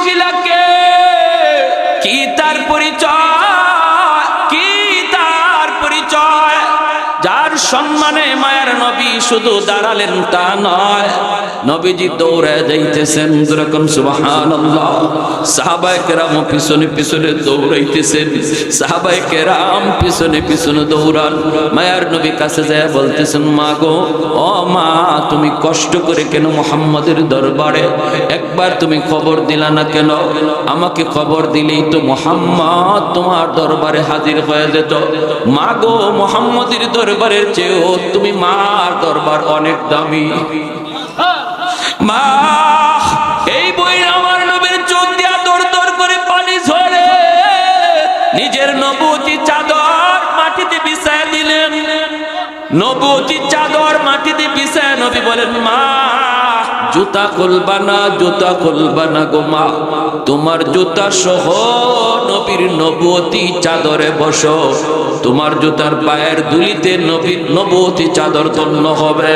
মহিলাকে কি তার পরিচয়? কি তার পরিচয়? যার সম্মানে শুধু দাঁড়ালেন তা নয়। নবীজি দৌড়ে যাইতেছেন যেরকম সুবহানাল্লাহ। সাহাবায়ে কেরাম পিছনে পিছনে দৌড়াইতেছেন। সাহাবায়ে কেরাম পিছনে পিছনে দৌড়ান। মায়ের নবী কাছে যায় বলতেছেন, মা গো, ও মা, তুমি কষ্ট করে কেন মোহাম্মদের দরবারে? একবার তুমি খবর দিলা না কেন? আমাকে খবর দিলেই তো মোহাম্মদ তোমার দরবারে হাজির হয়ে যেত। মা গো, মোহাম্মদের দরবারের চেয়েও তুমি মার দরবার অনেক দামি। মা এই বই আমার নবীর চোখ দিয়া দর দর করে পানি ঝরে নিজের নবতী চাদর মাটিতে বিছায় দিলেন। নবতী চাদর মাটিতে বিছায় নবী বলেন মা জুতা খুলবা না, জুতা খুলবা না গো তোমার জুতা সহ নবীর নবুতি চাদরে বসো। তোমার জুতার পায়ের দুলিতে নবীর নবুতি চাদর ধন্য হবে।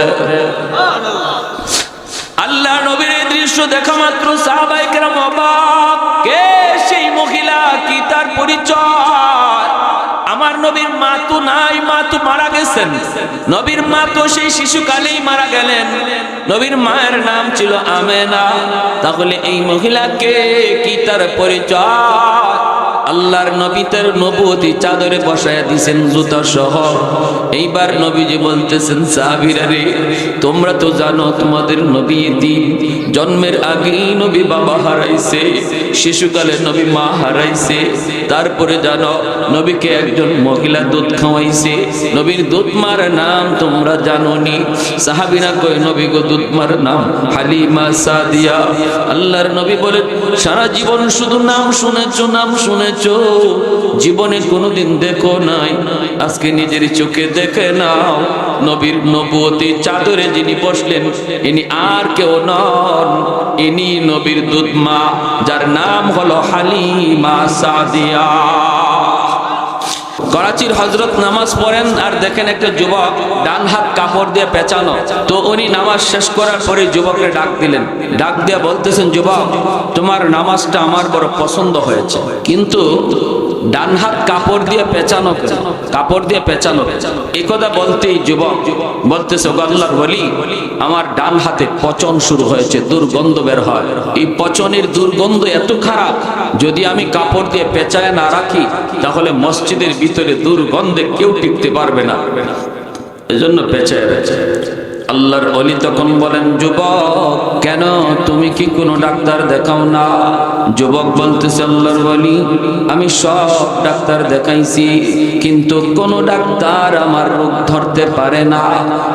আল্লাহ নবীর এই দৃশ্য দেখা মাত্র সাহাবাই কেরাম অবাক। কে সেই মহিলা? কি তার পরিচয়? আমার নবীর মা তো নাই, মা তো মারা গেছেন। নবীর মা তো সেই শিশুকালেই মারা গেলেন। নবীর মায়ের নাম ছিল আমেনা। তাহলে এই মহিলাকে কি তার পরিচয়? আল্লাহর নবী তার নবুতি চাদরে বসায় দিছেন জুতা সহ। এইবার নবীজি বলতেছেন, সাহাবীরা রে, তোমরা তো জানো তোমাদের নবী দিন। জন্মের আগেই নবী বাবা হারাইছে, শিশুকালে নবী মা হারাইছে। তারপরে জানো, নবীকে একজন মহিলা দুধ খাওয়াইছে। নবীর দুধ মার নাম তোমরা জানোনি। সাহাবিনা কই নবী গো, দুধ মার নাম হালিমা সাদিয়া। আল্লাহর নবী বলে, সারা জীবন শুধু নাম শুনেছো নাম শুনেছো। জীবনে কোনোদিন দেখো নাই। আজকে নিজের চোখে দেখে নাও। নবীর নবতী চাদরে যিনি বসলেন, ইনি আর কেউ নন। ইনি নবীর দুধ মা যার নাম হলো হালিমা সাদিয়া। করাচির হজরত নামাজ পড়েন আর দেখেন একটা যুবক ডান হাত কাপড় দিয়ে পেঁচানো। তো উনি নামাজ শেষ করার পরে যুবককে ডাক দিলেন। ডাক দিয়ে বলতেছেন, যুবক, তোমার নামাজটা আমার বড় পছন্দ হয়েছে। কিন্তু ডান হাত কাপড় দিয়ে পেঁচানো কাপড় দিয়ে পেঁচানো এই কথা বলতেই যুবক বলতেছে গল্লার বলি আমার ডান হাতে পচন শুরু হয়েছে, দুর্গন্ধ বের হয়। এই পচনের দুর্গন্ধ এত খারাপ, যদি আমি কাপড় দিয়ে পেঁচায় না রাখি, তাহলে মসজিদের ভিতরে দুর্গন্ধে কেউ টিকতে পারবে না। এজন্য পেঁচায় রয়েছে আল্লাহর অলি তখন বলেন, যুবক, কেন তুমি কি কোনো ডাক্তার দেখাও না? যুবক বলতেছে, আল্লাহর বলি আমি সব ডাক্তার দেখাইছি, কিন্তু কোন ডাক্তার আমার রোগ ধরতে পারে না।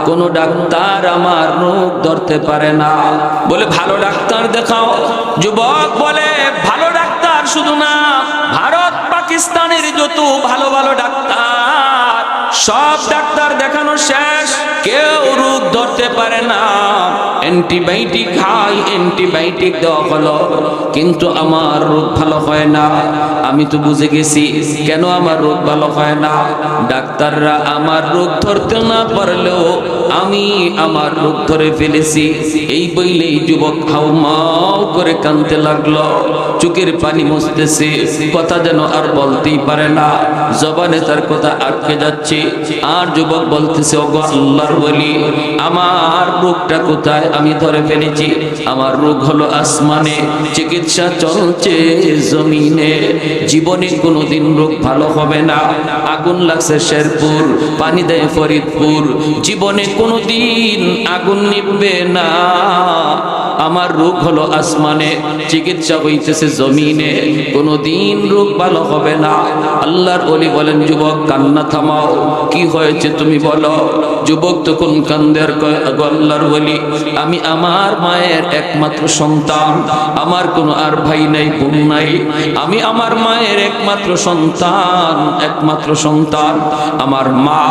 কোন ডাক্তার আমার রোগ ধরতে পারে না। বলে, ভালো ডাক্তার দেখাও। যুবক বলে, ভালো ডাক্তার শুধু না পাকিস্তানের যত ভালো ভালো ডাক্তার, সব ডাক্তার দেখানো শেষ। কেউ রোগ ধরতে পারে না। অ্যান্টিবায়োটিক খাই, অ্যান্টিবায়োটিক দেওয়া হলো। কিন্তু আমার রোগ ভালো হয় না। আমি তো বুঝে গেছি, কেন আমার রোগ ভালো হয় না? ডাক্তাররা আমার রোগ ধরতে না পারলেও আমি আমার রোগ ধরে ফেলেছি। এই বইলেই যুবক হাউ মাও করে কানতে লাগল। চোখের পানি মুছতেছে। কথা যেন আর বলতেই পারে না। জবানে তার কথা আটকে যাচ্ছে। আর যুবক বলতেছে, ওগো আল্লাহর বলি আমার রোগটা কোথায়? আমি ধরে ফেলেছি। আমার রোগ হলো আসমানে। চিকিৎসা চলছে জমিনে। জীবনে কোনোদিন রোগ ভালো হবে না। আগুন লাগছে শেরপুর, পানি দেয় ফরিদপুর। জীবনে কোনোদিন আগুন নিববে না। আমার রোগ হলো আসমানে, চিকিৎসা হইতেছে জমিনে। কোনোদিন রোগ ভালো হবে না। আল্লাহর অলি বলেন, যুবক, কান্না থামাও। কি হয়েছে তুমি বলো? যুবক তখন কান্দের আল্লাহর বলি আমি আমার মায়ের একমাত্র সন্তান। আমার কোনো আর ভাই নাই, বোন নাই। আমি আমার মায়ের একমাত্র সন্তান একমাত্র সন্তান। আমার মা,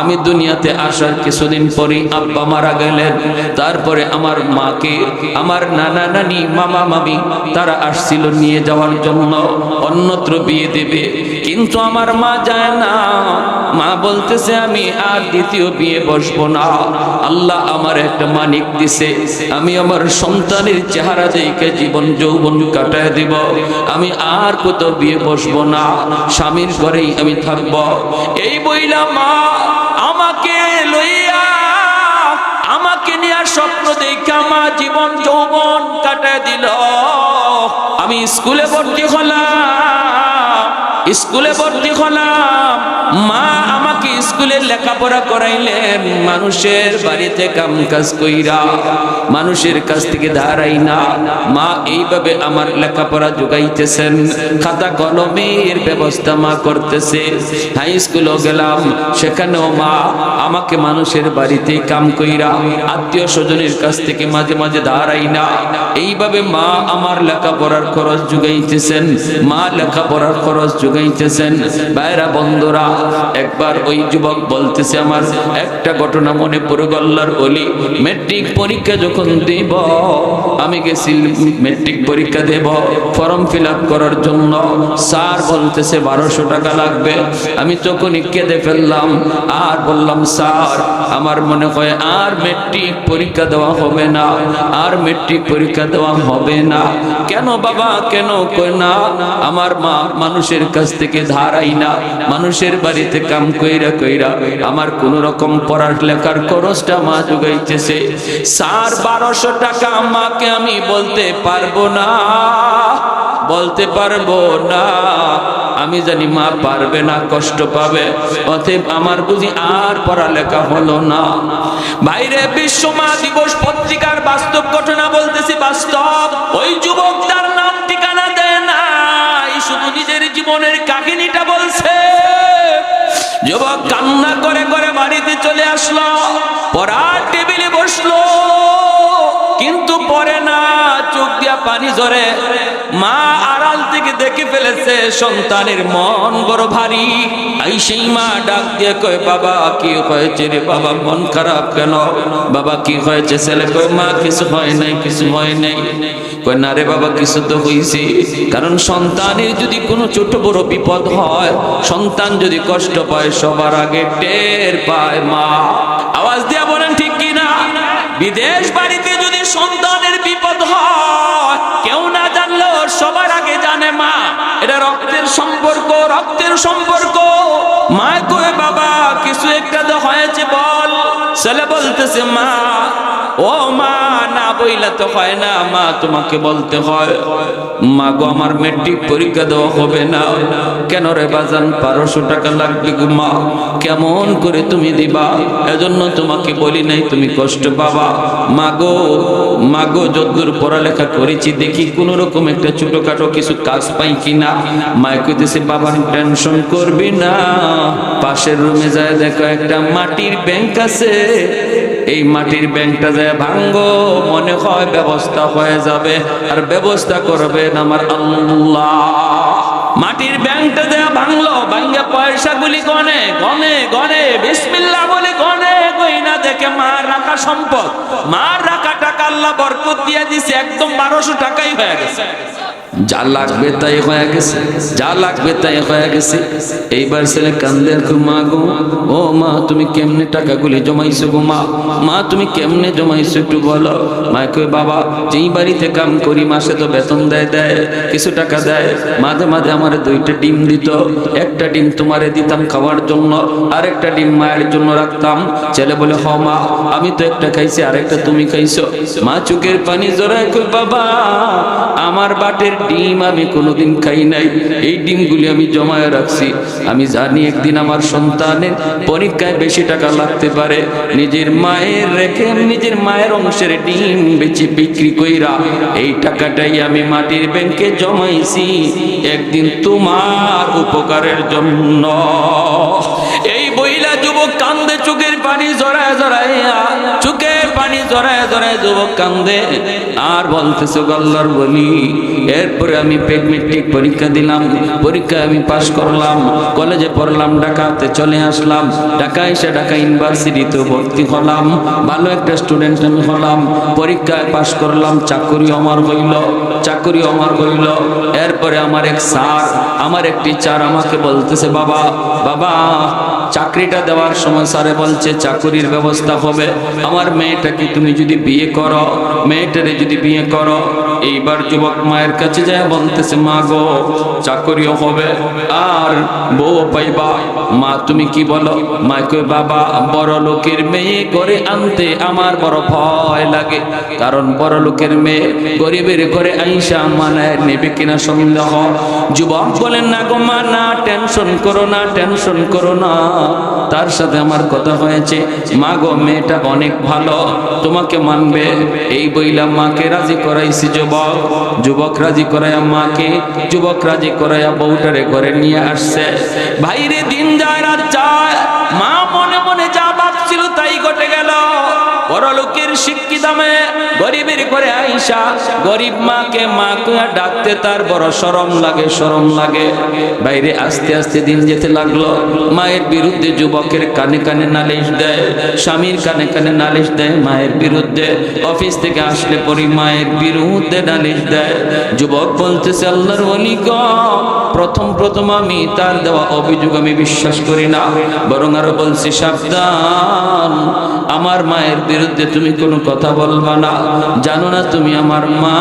আমি দুনিয়াতে আসার কিছুদিন পরে আব্বা মারা গেলেন। তারপরে আমার মাকে, আমার নানা নানি, মামা মামি, তারা আসছিল নিয়ে যাওয়ার জন্য, অন্যত্র বিয়ে দেবে। কিন্তু আমার মা যায় না। মা বলতেছে, আমি আর দ্বিতীয় বিয়ে বসবো না। আল্লাহ আমার একটা মানিক দিছে। আমি আমার সন্তানের চেহারা দেখে জীবন যৌবন কাটায় দিব। আমি আর কোথাও বিয়ে বসবো না। স্বামীর ঘরেই আমি থাকব। এই বইলা মা স্বপ্ন দেখে আমার জীবন যৌবন কাটা দিল। আমি স্কুলে ভর্তি হলাম, স্কুলে ভর্তি হলাম। মা আমাকে স্কুলে লেখাপড়া করাইলেন, মানুষের বাড়িতে কাম কাজ কইরা মানুষের কাছ থেকে দাঁড়াই না মা, এইভাবে আমার লেখাপড়া যোগাইতেছেন খাতা কলমের ব্যবস্থা মা করতেছে, হাই স্কুলও গেলাম, সেখানেও মা আমাকে মানুষের বাড়িতে কাম কইরা আত্মীয় স্বজনের কাছ থেকে মাঝে মাঝে দাঁড়াই না এইভাবে মা আমার লেখাপড়ার খরচ যোগাইতেছেন মা লেখাপড়ার খরচ যোগাইতেছেন বাইরা বন্ধুরা, একবার ওই যুবক বলতেছে আমার, একটা ঘটনা মনে পড়ে গল্লার বলি মেট্রিক পরীক্ষা যখন দেব, আমি গেছি মেট্রিক পরীক্ষা দেব, ফর্ম ফিল করার জন্য। স্যার বলতেছে, বারোশো টাকা লাগবে। আমি তখনই কেঁদে ফেললাম, আর বললাম, স্যার, আমার মনে হয় আর মেট্রিক পরীক্ষা দেওয়া হবে না, আর মেট্রিক পরীক্ষা দেওয়া হবে না। কেন বাবা, কেন? কই না, আমার মা মানুষের কাছ থেকে ধারাই না, মানুষের বাড়িতে কাম কইরা কইরা আমার কোন রকম পড়ার লেখার খরচটা মা যোগাইতেছে স্যার, বারোশো টাকা আমাকে আমি বলতে পারব না, বলতে পারব না। আমি জানি মা পারবে না, কষ্ট পাবে। অতএব আমার বুঝি আর পড়ালেখা হলো না। বাইরে বিশ্ব মা দিবস পত্রিকার বাস্তব ঘটনা বলতেছি বাস্তব। ওই যুবক তার নাম ঠিকানা দেয় না শুধু নিজের জীবনের কাহিনীটা বলছে। যুবক কান্না করে করে বাড়িতে চলে আসলো। পড়ার টেবিলে বসল। কিন্তু পরে না। চোখ দিয়া পানি ঝরে। মা আড়াল থেকে দেখে ফেলেছে, সন্তানের মন বড় ভারী। আই সেই মা ডাক দিয়ে কয়, বাবা, কি হয়েছে রে বাবা? মন খারাপ কেন? বাবা, কি হয়েছে? ছেলে কয়, মা, কিছু হয় নাই, কিছু হয় নাই। কয়, না রে বাবা, কিছু তো হয়েছে কারণ সন্তানের যদি কোনো ছোট বড় বিপদ হয়, সন্তান যদি কষ্ট পায়, সবার আগে টের পায় মা। আওয়াজ দিয়া বলেন, ঠিক কিনা? বিদেশ বাড়িতে যদি সন্তানের বিপদ হয় সবার আগে জানে মা, এটা রক্তের সম্পর্ক রক্তের সম্পর্ক। মা কয়ে বাবা, কিছু একটা তো হয়েছে বল। ছেলে বলতেছে, মা, ও মা বইলা তো হয় না, মা তোমাকে বলতে হয়, মা গো, আমার মেট্রিক পরীক্ষা দেওয়া হবে না। কেন রে বাজান, বারোশো টাকা লাগবে গো মা, কেমন করে তুমি দিবা? এজন্য তোমাকে বলি নাই, তুমি কষ্ট পাবা। মা গো মা গো, যদ্দূর পড়ালেখা করেছি, দেখি কোন রকম একটা ছোটখাটো কিছু কাজ পাই কিনা। মায় কইতেছে, বাবা টেনশন করবি না। পাশের রুমে যায় দেখো একটা মাটির ব্যাংক আছে। এই মাটির ব্যাংকটা যায় ভাঙ্গো, মনে হয় ব্যবস্থা হয়ে যাবে। আর ব্যবস্থা করবেন আমার আল্লাহ। মাটির ব্যাংকটা দেয়া ভাঙলো ভাঙ্গে পয়সাগুলি গনে গনে গনে, বিসমিল্লাহ বলে গনে গইনা দেখে মার রাখা সম্পদ। মার রাখা টাকা আল্লাহ বরকত দিয়ে দিছে, একদম বারোশো টাকাই হয়ে গেছে। যা লাগবে তাই হয়ে গেছে, যা লাগবে তাই হয়ে গেছে। এইবার ছেলে কান্দে আর মা গো, ও মা, তুমি কেমনে টাকাগুলি জমাইছো গো মা? মা, তুমি কেমনে জমাইছো একটু বলো। মা কই বাবা, যেই বাড়িতে কাম করি, মাসে তো বেতন দেয় দেয়, কিছু টাকা দেয়। মাঝে মাঝে আমার দুইটা ডিম দিত, একটা ডিম তোমারে দিতাম খাওয়ার জন্য, আরেকটা ডিম মায়ের জন্য রাখতাম। ছেলে বলে, হ মা, আমি তো একটা খাইছি, আরেকটা তুমি খাইছো। মা চোখের পানি জড়ায় কই বাবা, আমার বাটের ডিম আমি কোনোদিন খাই নাই। এই ডিমগুলি আমি জমায় রাখছি। আমি জানি একদিন আমার সন্তানের পরীক্ষায় বেশি টাকা লাগতে পারে। নিজের মায়ের রেখে নিজের মায়ের অংশের ডিম বেচে, বিক্রি কইরা এই টাকাটাই আমি মাটির ব্যাংকে জমাইছি একদিন তোমার উপকারের জন্য। এই বইলা যুবক কান্দে চোখের পানি জড়ায় জড়াইয়া জড়ায় জড়ায় যুবক কান্দে। আর বলতেছে গল্লার বলি, এরপরে আমি মেট্রিক পরীক্ষা দিলাম, পরীক্ষায় আমি পাশ করলাম, কলেজে পড়লাম, ঢাকাতে চলে আসলাম ঢাকা এসে ঢাকা ইউনিভার্সিটিতে ভর্তি হলাম, ভালো একটা স্টুডেন্ট আমি হলাম, পরীক্ষায় পাশ করলাম, চাকরি আমার হইল, চাকরি আমার হইল। এরপরে আমার এক স্যার, আমার একটি চার আমাকে বলতেছে, বাবা বাবা চাকরিটা দেওয়ার সময় স্যারে বলছে, চাকরির ব্যবস্থা হবে। আমার মেয়েটাকে তুমি যদি বিয়ে করো, মেয়েটারে যদি বিয়ে করো এইবার যুবক মায়ের কাছে যায় বলতেছে, মা গো, চাকরিও হবে, আর বউ পাইবা। মা, তুমি কি বলো? মা কই, বাবা, বড় লোকের মেয়ে করে আনতে আমার বড় ভয় লাগে, কারণ বড় লোকের মেয়ে গরিবের ঘরে আইসা মানে নেবে কিনা সন্দেহ। যুবক বলেন না গো মা, না, টেনশন করো না, টেনশন করো না। তার সাথে আমার কথা হয়েছে, মা গো, মেয়েটা অনেক ভালো, তোমাকে মানবে, এই বইলা মাকে রাজি করাইছি যুবক। যুবক রাজি করাইয়া মাকে, যুবক রাজি করাইয়া বউটারে ঘরে নিয়ে আসছে। ভাইরে দিন যায়, রাত যায়, মা বড় লোকের শিক্ষিত মেয়ে গরিবের ঘরে আইসা, গরিব মাকে মা ডাকতে তার বড় শরম লাগে শরম লাগে। বাইরে আস্তে আস্তে দিন যেতে লাগল। মায়ের বিরুদ্ধে যুবকের কানে কানে নালিশ দেয়, স্বামীর কানে কানে নালিশ দেয় মায়ের বিরুদ্ধে। অফিস থেকে আসলে পরি মায়ের বিরুদ্ধে নালিশ দেয়। যুবক বলতেছে, আল্লাহর অলি গো, প্রথম প্রথম আমি তার দেওয়া অভিযোগ আমি বিশ্বাস করি না। বরং আরও বলছি, সাবধান, আমার মায়ের বিরুদ্ধে তুমি কোনো কথা বলবা না। জানো না তুমি আমার মা,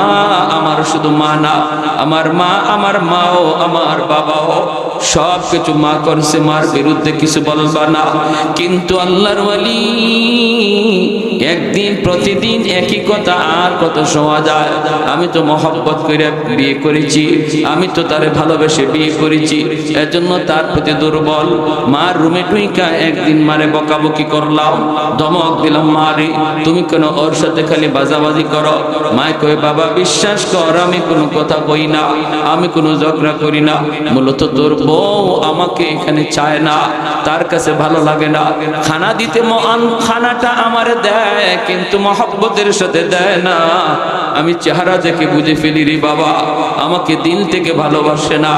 আমার শুধু মা না। আমার মা, আমার মাও, আমার বাবাও। সব কিছু মা করছে, মার বিরুদ্ধে কিছু বলবা না। কিন্তু আল্লাহর ওয়ালি একদিন প্রতিদিন একই কথা, আর কত শোয়া যায়। আমি তো মহব্বত করে বিয়ে করেছি, আমি তো তারে ভালোবেসে বিয়ে করেছি, এজন্য তার প্রতি দুর্বল। মার রুমে টুইকা একদিন মারে বকাবকি করলাম, ধমক দিলাম, মারে, তুমি কেন ওর সাথে খালি বাজাবাজি করো? মায় কয়ে, বাবা, বিশ্বাস কর, আমি কোনো কথা কই না, আমি কোনো ঝগড়া করি না। মূলত তোর বউ আমাকে এখানে চায় না, তার কাছে ভালো লাগে না। খানা দিতে মহান খানাটা আমার দেয়, কিন্তু মহব্বতের সাথে দেয় না। আমি চেহারা দেখে বুঝে ফেলি রে বাবা, আমাকে দিল থেকে ভালোবাসে না।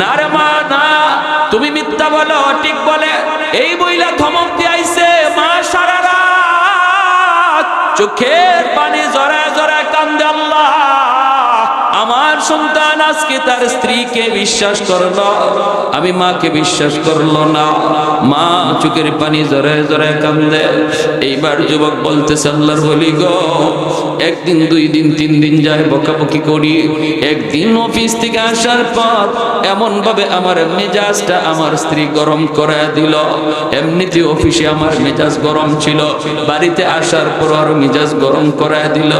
না রে মা, না, তুমি মিথ্যা বলো, ঠিক বলে। এই বইলা ধমক দিয়ে আইছে, মা, সারা রাত চোখের পানি জড়ায় জড়ায় কান্দে আল্লাহ। আমার সন্তান আজকে তার স্ত্রীকে বিশ্বাস করল। আমি মাকে বিশ্বাস করল না। মা চোখের পানি জড়ায় জড়ায় কান্দে এইবার যুবক বলতেছে, আল্লাহর বলি গো, একদিন, দুই দিন, তিন দিন যায় বকাবকি করি। একদিন অফিস থেকে আসার পর এমন ভাবে আমার মেজাজটা আমার স্ত্রী গরম করে দিল। এমনিতে অফিসে আমার মেজাজ গরম ছিল। বাড়িতে আসার পর আর মেজাজ গরম করে দিল।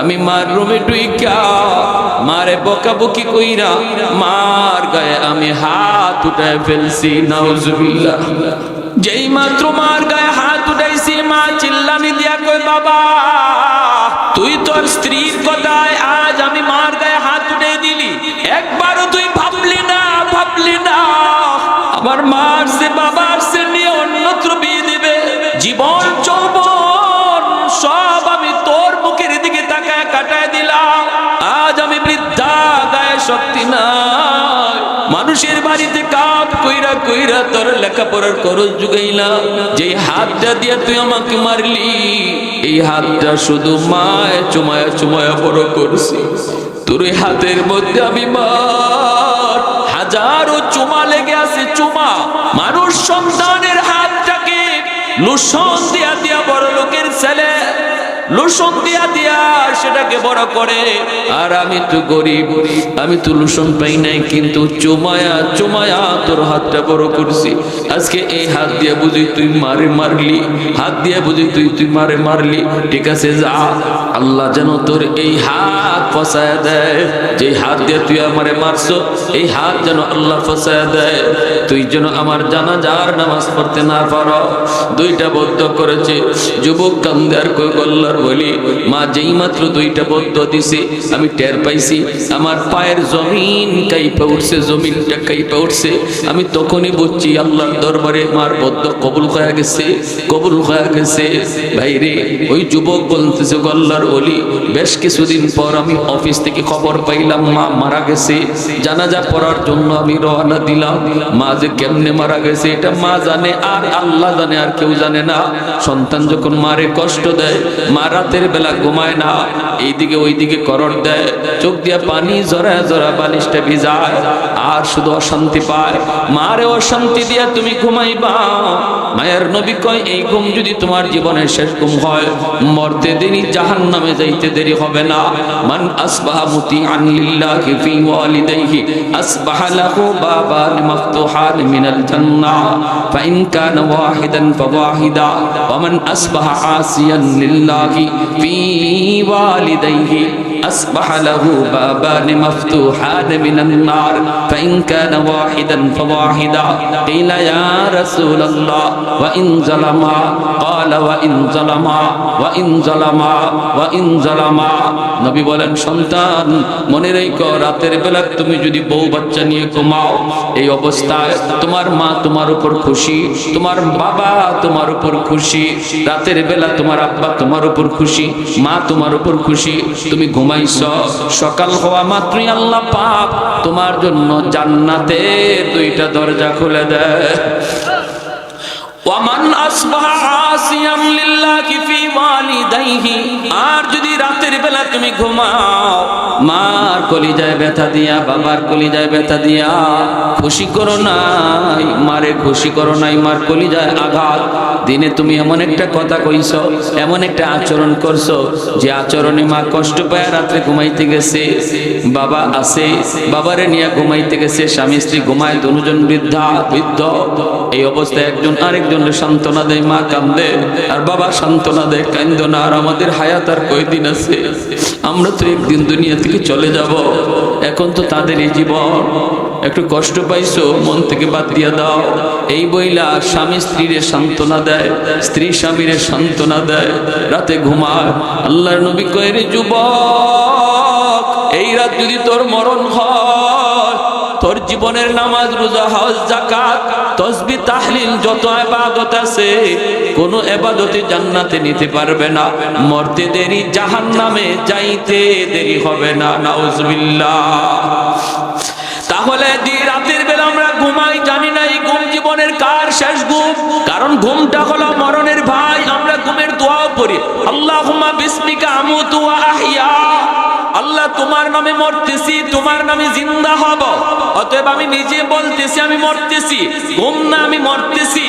আমি মার রুমে টুইকা মারে বকাবকি কইরা, মার গায়ে আমি হাত উঠায় ফেলছি, নাউজুবিল্লাহ। যেই মাত্র মার গায়ে হাত উঠাইছি, মা চিল্লানি দিয়া কই বাবা, তুই তোর স্ত্রীর কথায় শক্তি নাই। মানুষের বাড়িতে কাপ কইরা কইরা তোর লেখাপড়ার খরচ জুগাইলা যে হাতটা দিয়ে তুই আমাকে মারলি, এই হাতটা শুধু মায় চুমায়া চুমায়া বড় করছি। তোর হাতের মধ্যে আমি মার। হাজারো চুমা লেগে আছে, চুমা। মানুষ সন্তানের হাতটাকে লুসন দিয়া লুসন দিয়া দিয়া সেটাকে বড় করে। আর আমি তো গরিব, আমি তো লুসন পাই নাই, কিন্তু চুমায়া চুমায়া তোর হাতটা বড় করছি। আজকে এই হাত দিয়ে বুঝি তুই মারে মারলি, হাত দিয়ে বুঝি তুই তুই মারে মারলি। ঠিক আছে, যা। আল্লাহ যেন তোর এই হাত ফসায় দেয়। যে হাত দিয়ে তুই আমারে মারছো, এই হাত যেন আল্লাহ ফসায় দেয়। তুই যেন আমার জানাজার নামাজ পড়তে না পারো। দুইটা বদ্ধ করেছে। যুবক কান্দে আর কই গল্লার বলি, মা যেই মাত্র দুইটা বদ্ধ দিছে, আমি টের পাইছি। আমার পায়ের জমিন কাইপা উঠছে, জমিনটা কাইপা উঠছে। আমি তখনই বুঝছি আল্লাহর দরবারে মার বদ্ধ কবুল হয়ে গেছে, কবুল হয়ে গেছে। ভাই রে, ওই যুবক বলতেছে গল্লার বলি বেশ কিছুদিন পর আমি অফিস থেকে খবর পাইলাম, মা মারা গেছে। জানাজা পড়ার জন্য আমি রওনা দিলাম। মা যে কেমনে মারা গেছে, এটা মা জানে, আর আল্লাহ জানে, আর কেউ জানে না। সন্তান যখন মারে কষ্ট দেয়, মারা রাতের বেলা ঘুমায় না। এইদিকে ওইদিকে করর দেয়, চোখ দিয়া পানি জরা জরা বালিশটা ভিজায়, আর শুধু অশান্তি পায়। মারে অশান্তি দিয়া তুমি ঘুমাইবা। মায়ের নবী কয়, এই ঘুম যদি তোমার জীবনের শেষ ঘুম হয়, মরতে দেরি জাহান নামে যাইতে দেরি হবে না। মান আসবাহা মুতি আনিল্লাহি ফি ওয়ালিদাইহি, আসবাহা লাহু বাবান মাফতুহান মিনাল জান্নাহ ফাইন কানা ওয়াহিদান ফাওয়াহিদা, ওয়া মান আসবাহা আসিয়ান লিল্লাহি ফি والديه أصبح له بابان مفتوحان من النار. فإن كان واحدا فواحدا قيل يا رسول الله وإن ظلما قال وإن ظلما وإن ظلما وإن ظلما নবী বলেন সন্তান মনে রেখো রাতের বেলা তুমি যদি বউ বাচ্চা নিয়ে ঘুমাও এই অবস্থায় তোমার মা তোমার উপর খুশি তোমার বাবা তোমার উপর খুশি রাতের বেলা তোমার আব্বা তোমার উপর খুশি মা তোমার উপর খুশি তুমি ঘুমাইছ সকাল হওয়া মাত্রই আল্লাহ পাপ তোমার জন্য জান্নাতে দুইটা দরজা খুলে দেয় ওয়ামান আসবাহা আসিয়াম লিল্লাহি ফি ওয়ালিদাইহি। আর যদি রাতের বেলা তুমি ঘুমাও, মার কলিজায় ব্যথা দিয়া, বাবার কলিজায় ব্যথা দিয়া, খুশি করো নাই, মারে খুশি করো নাই, মার কলিজায় আঘাত। দিনে তুমি এমন একটা কথা কইছো, এমন একটা আচরণ করছ, যে আচরণে মা কষ্ট পায় রাত্রে ঘুমাইতে গেছে। বাবা আছে, বাবারে নিয়ে ঘুমাইতে গেছে, স্বামী স্ত্রী ঘুমায়, দুজন বৃদ্ধা, বৃদ্ধ। এই অবস্থায় একজন আরেকজনের সান্ত্বনা দেয়, মা কান্দে, আর বাবা সান্ত্বনা দেয়, কান্দ না, আর আমাদের হায়াত আর কয়দিন আছে? আমরা তো একদিন দুনিয়া থেকে চলে যাব। এখন তো তাদের এই জীবন। একটু কষ্ট পাইছো, মন থেকে বাদ দিয়া দাও। এই বইলা স্বামী স্ত্রীর সান্ত্বনা দেয়, স্ত্রী স্বামীর সান্ত্বনা দেয়। রাতে ঘুমায়, আল্লাহর নবী কয়ের যুবক, এই রাত যদি তোর মরণ হয় তোর জীবনের নামাজ, রোজা, হজ জাকাত তসবি, তাহলিল যত ইবাদত আছে, কোন ইবাদতে জান্নাতে নিতে পারবে না। মরতে দেরি, জাহান্নামে যাইতে দেরি হবে না। নাউজুবিল্লাহ। তাহলে যে রাতের বেলা আমরা ঘুমাই, জানি না এই ঘুম জীবনের কার শেষ ঘুম। কারণ ঘুমটা হলো মরণের ভাই, আমরা ঘুমের দোয়াও পড়ি। আল্লাহুম্মা বিসমিকা আমুতু ওয়া আহইয়া। আল্লাহ তোমার নামে মরতেছি, তোমার নামে জিন্দা হব। অতএব আমি নিজে বলতেছি, আমি মরতেছি। ঘুম না, আমি মরতেছি।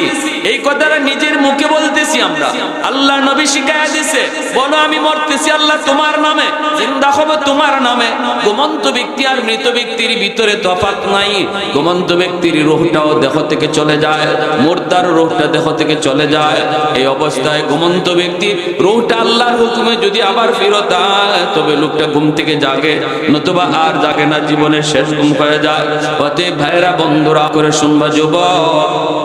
এই কথাটা নিজের মুখে বলতেছি আমরা। আল্লাহ নবী শিখায় দিছে, বলো আমি মরতেছি আল্লাহ তোমার নামে, জিন্দা হব তোমার নামে। ঘুমন্ত ব্যক্তি আর মৃত ব্যক্তির ভিতরে তফাৎ নাই। ঘুমন্ত ব্যক্তির রোহটাও দেহ থেকে চলে যায় মুর্দার রোহটা দেহ থেকে চলে যায়। এই অবস্থায় ঘুমন্ত ব্যক্তি রোহটা আল্লাহর হুকুমে যদি আবার ফেরত তবে লোকটা ঘুম থেকে জাগে, নতুবা আর জাগে না, জীবনের শেষ ঘুম হয়ে যায়। অতএব ভাইরা বন্ধুরা, করে শুনবা যুব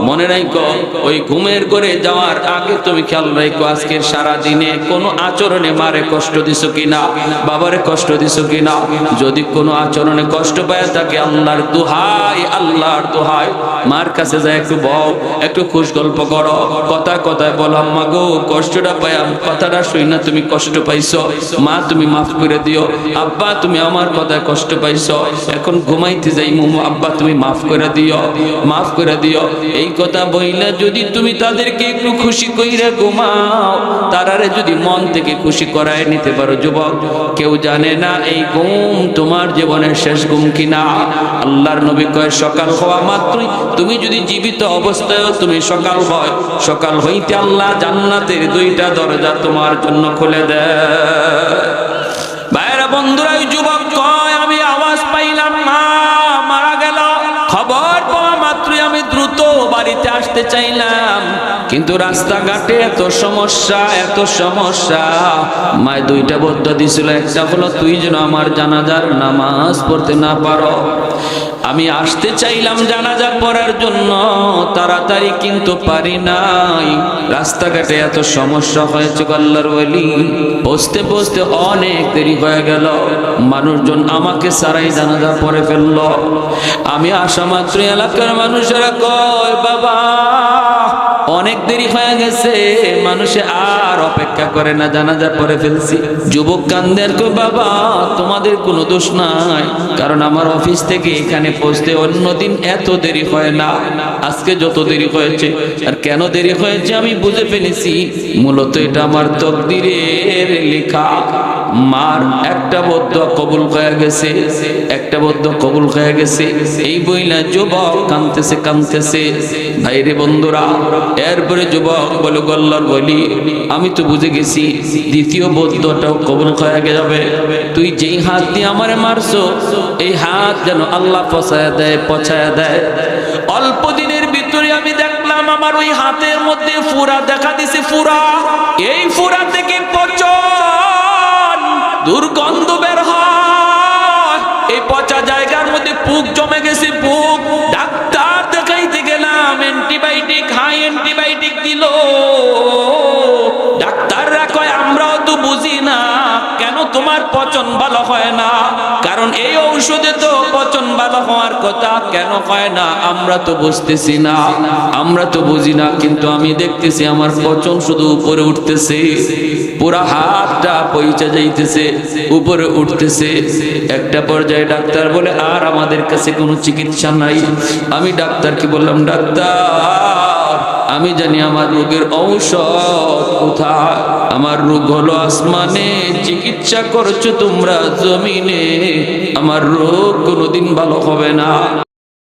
মনে রাখো, ওই ঘুমের করে যাওয়ার আগে তুমি খেয়াল রাখো আজকের সারা দিনে কোনো আচরণে মারে কষ্ট দিছো কিনা, বাবারে কষ্ট দিছো কিনা? যদি কোনো আচরণে কষ্ট পায় থাকে আল্লাহর দুহাই আল্লাহর দুহাই। মার কাছে যায়, একটু বউ একটু খুশ গল্প করো, কথা কথায় বলো, আম্মা গো, কষ্টটা পাই কথাটা শুই না তুমি কষ্ট পাইছো। মা, তুমি মাফ করে দিও। আব্বা, তুমি আমার কথায় কষ্ট পাইছো। এখন ঘুমাইতে যাই মুমু, আব্বা, তুমি মাফ করে দিও। মাফ করে দিও। এই কথা বইলে যদি তুমি তাদেরকে একটু খুশি কইরে ঘুমাও, তারারে যদি মন থেকে খুশি করায় নিতে পারো, যুবক। কেউ জানে না এই ঘুম তোমার জীবনের শেষ ঘুম কিনা। আল্লাহর নবী কয়, সকাল হওয়া মাত্রই তুমি যদি জীবিত অবস্থায়ও তুমি সকাল হয়। সকাল হইতে আল্লাহ জান্নাতের দুইটা দরজা তোমার জন্য খুলে দেয়। আসতে চাইলাম, কিন্তু রাস্তাঘাটে এত সমস্যা এত সমস্যা। মায় দুইটা বদ্ধ দিছিল, একটা হলো, তুই যেন আমার জানাজার নামাজ পড়তে না পারো। আমি আসতে চাইলাম জানাজা পড়ার জন্য, তাড়াতাড়ি কিন্তু পারি নাই। রাস্তাঘাটে এত সমস্যা হয়েছে গল্লার বলি বসতে বসতে অনেক দেরি হয়ে গেল। মানুষজন আমাকে সারাই জানাজা পরে ফেলল। আমি আসা মাত্র এলাকার মানুষেরা কয়, বাবা অনেক দেরি হয়ে গেছে। মানুষে আর অপেক্ষা করে না, জানাজা পরে ফেলছি। যুবক কান্দের বাবা, তোমাদের কোনো দোষ নাই। কারণ আমার অফিস থেকে এখানে পৌঁছতে অন্যদিন এত দেরি হয় না। আজকে যত দেরি হয়েছে আর কেন দেরি হয়েছে আমি বুঝে ফেলেছি। মূলত এটা আমার তকদিরের লেখা। মার একটা বদ্ধ কবুল হয়ে গেছে, একটা বদ্ধ কবুল হয়ে গেছে। এই বইলা যুবক কানতেছে কানতেছে ভাইরে বন্ধুরা, এরপরে যুবক বলে, গল্লার বলি আমি তো বুঝে গেছি, দ্বিতীয় বদ্ধটাও কবুল হয়ে যাবে। তুই যেই হাত দিয়ে আমারে মারছো, এই হাত যেন আল্লাহ পচায় দেয় পচায় দেয়। অল্প দিনের ভিতরে আমি দেখলাম, আমার ওই হাতের মধ্যে ফুরা দেখা দিছে, ফুরা। এই ফুরা থেকে পচন দুর্গন্ধ বের হয়। এই পচা জায়গার মধ্যে পুক জমে গেছে পুক। ডাক্তার দেখাইতে গেলাম অ্যান্টিবায়োটিক হাই অ্যান্টিবায়োটিক দিল। ডাক্তাররা কয়, আমরাও তো বুঝি না, কেন তোমার পচন ভালো হয় না? কারণ এই ঔষধে তো পচন ভালো হওয়ার কথা, কেন হয় না? আমরা তো বুঝতেছি না। আমরা তো বুঝি না, কিন্তু আমি দেখতেছি আমার পচন শুধু উপরে উঠতেছে। পুরা হাতটা পয়সা যাইতেছে, উপরে উঠতেছে। একটা পর্যায়ে ডাক্তার বলে, আর আমাদের কাছে কোনো চিকিৎসা নাই। আমি ডাক্তারকে বললাম, ডাক্তার, আমি জানি আমার রোগের ঔষধ কোথায়? আমার রোগ হলো আসমানে চিকিৎসা করছ তোমরা জমিনে আমার রোগ কোনোদিন ভালো হবে না।